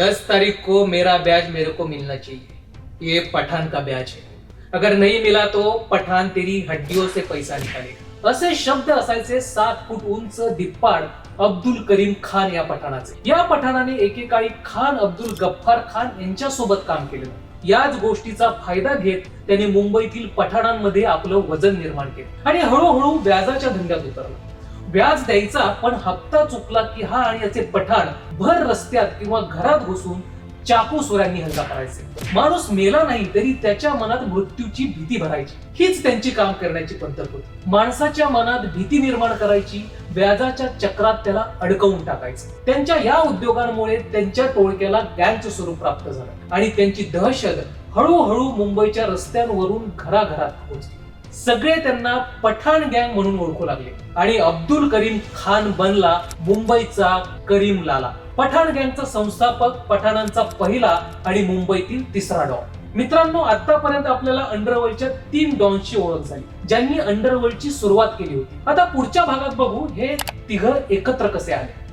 दस तारीख को मेरा ब्याज मेरे को मिलना चाहिए। ये पठान का ब्याज है। अगर नहीं मिला तो पठान तेरी हड्डियों से पैसा निकालेगा। असे शब्द असायचे सात फूट उंच दिप्पाड अब्दुल करीम खान या पठाणाचे। या पठाणाने एकेकाळी खान अब्दुल गफ्फार खान यांच्या सोबत काम केलं याच गोष्टीचा फायदा घेत त्याने मुंबईतील पठाणांमध्ये आपलं वजन निर्माण केलं। आणि हळूहळू व्याजाच्या धंद्यात उतरलं। व्याज द्यायचा पण हप्ता चुकला की हा आणि याचे पठाण भर रस्त्यात किंवा घरात घुसून चाकू सुऱ्यांनी हल्ला करायचे. माणूस मेला नाही तरी त्याच्या मनात मृत्यूची भीती भरायची. हीच त्यांची काम करण्याची पद्धत होती. माणसाच्या मनात भीती निर्माण करायची व्याजाच्या चक्रात त्याला अडकवून टाकायचं. त्यांच्या या उद्योगांमुळे त्यांच्या टोळक्याला गँगचं स्वरूप प्राप्त झालं आणि त्यांची दहशत हळूहळू मुंबईच्या रस्त्यांवरून घराघरात पोहोचली. सगळे त्यांना पठाण गँग म्हणून ओळखू लागले. आणि अब्दुल करीम खान बनला मुंबईचा करीम लाला. पठाण गँगचा संस्थापक पठाणांचा पहिला आणि मुंबईतील तिसरा डॉन मित्रांनो आतापर्यंत आपल्याला अंडरवर्ल्डच्या तीन डॉनची ओळख झाली ज्यांनी अंडरवर्ल्डची सुरुवात केली होती. आता पुढच्या भागात बघू हे तिघ एकत्र कसे आले?